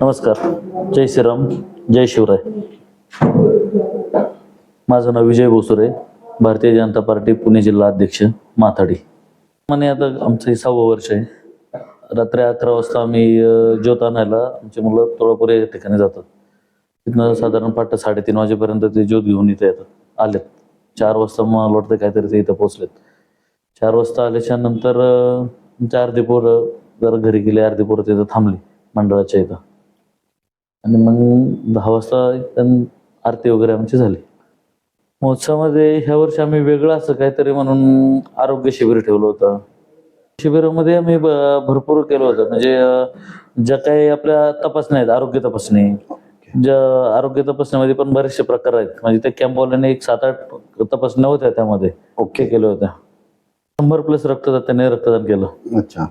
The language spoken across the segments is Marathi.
नमस्कार. जय श्रीराम जय शिवराय. माझं नाव विजय बोसुरे भारतीय जनता पार्टी पुणे जिल्हा अध्यक्ष माथाडी. म्हणे आता आमचं हे सहावं वर्ष आहे. रात्री अकरा वाजता आम्ही ज्योत आणायला आमची मुलं तोळापूर या ठिकाणी जातात. तिथनं साधारण पाठ साडेतीन वाजेपर्यंत ते ज्योत घेऊन इथे येतात. आलेत. चार वाजता मला वाटतं काहीतरी ते इथं पोचलेत चार वाजता आल्याच्यानंतर आमच्या अर्धी पोरं जरा घरी गेले अर्धी पोरं तिथं थांबली मंडळाच्या इथं. आणि मग दहा वाजता एकदम आरती वगैरे आमची झाली. महोत्सवामध्ये ह्या वर्षी आम्ही वेगळं असं काहीतरी म्हणून आरोग्य शिबिर ठेवलं होतं. शिबिरामध्ये आम्ही भरपूर केलं होतं. म्हणजे ज्या काही आपल्या तपासण्या आहेत आरोग्य तपासणी ज्या आरोग्य तपासणीमध्ये पण बरेचसे प्रकार आहेत. म्हणजे त्या कॅम्पवाल्याने एक सात आठ तपासण्या होत्या त्यामध्ये. ओके केल्या होत्या. शंभर प्लस रक्तदात्याने रक्तदान केलं. अच्छा.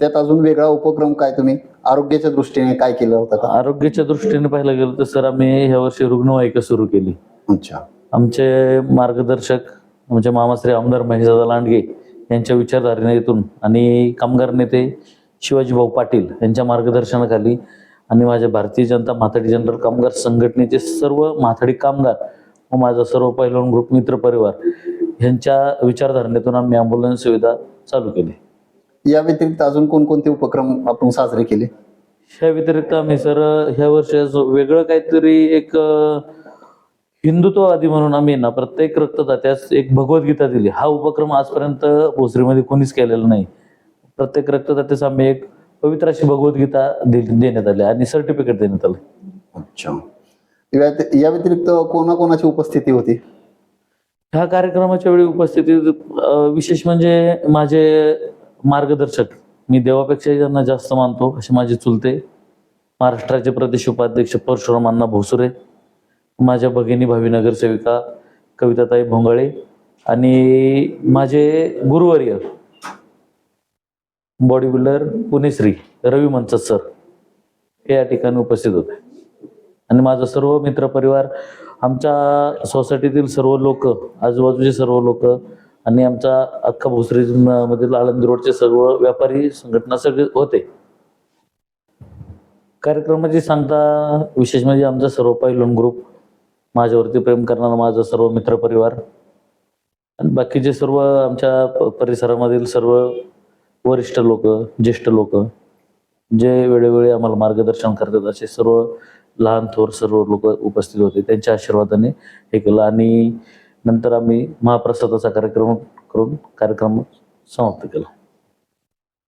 त्यात अजून वेगळा उपक्रम काय तुम्ही? आरोग्याच्या दृष्टीने काय केलं होतं का? आरोग्याच्या दृष्टीने पाहायला गेलं तर सर आम्ही ह्या वर्षी रुग्णवाहिका सुरू केली. अच्छा. आमचे मार्गदर्शक म्हणजे मामाश्री आमदार महेशदादा लांडगे यांच्या विचारधारणेतून आणि कामगार नेते शिवाजीभाऊ पाटील यांच्या मार्गदर्शनाखाली आणि माझ्या भारतीय जनता माथाडी जनरल कामगार संघटनेचे सर्व माथाडी कामगार व माझा सर्व पैलवान ग्रुप मित्र परिवार यांच्या विचारधारणेतून आम्ही ॲम्ब्युलन्स सुविधा चालू केली. या व्यतिरिक्त अजून कोणकोणते उपक्रम आपण साजरे केले? ह्या व्यतिरिक्त आम्ही सर ह्या वर्षी वेगळं काहीतरी एक हिंदुत्ववादी म्हणून आम्ही ना प्रत्येक रक्तदात्यास एक भगवद्गीता दिली. हा उपक्रम आजपर्यंत भोसरीमध्ये कोणीच केलेला नाही. प्रत्येक रक्तदात्यास आम्ही एक पवित्र अशी भगवद्गीता देण्यात आली आणि सर्टिफिकेट देण्यात आलं. अच्छा. या- या व्यतिरिक्त कोणाकोणाची उपस्थिती होती? ह्या कार्यक्रमाच्या वेळी उपस्थितीत विशेष म्हणजे माझे मार्गदर्शक मी देवापेक्षा ज्यांना जास्त मानतो असे माझे चुलते महाराष्ट्राचे प्रदेश उपाध्यक्ष परशुराम अण्णा भोसुरे माझ्या भगिनी भावी नगरसेविका कविताताई भोंगळे आणि माझे गुरुवर्य body builder Puneshri Ravi Manchat sir हे या ठिकाणी उपस्थित होते. आणि माझा सर्व मित्रपरिवार आमच्या सोसायटीतील सर्व लोक आजूबाजूचे सर्व लोक आणि आमचा अख्खा भोसरी मधील आळंदी रोडचे सर्व व्यापारी संघटना सगळे होते. कार्यक्रमाची सांगता विशेष म्हणजे आमचा सर्व पैलून ग्रुप माझ्यावरती प्रेम करणारा माझा सर्व मित्रपरिवार आणि बाकीचे सर्व आमच्या प- परिसरामधील सर्व वरिष्ठ लोक ज्येष्ठ लोक जे वेळोवेळी आम्हाला मार्गदर्शन करतात असे सर्व लहान थोर सर्व लोक उपस्थित होते. त्यांच्या आशीर्वादाने हे केलं आणि नंतर आम्ही महाप्रसादाचा कार्यक्रम करून कार्यक्रम समाप्त केला.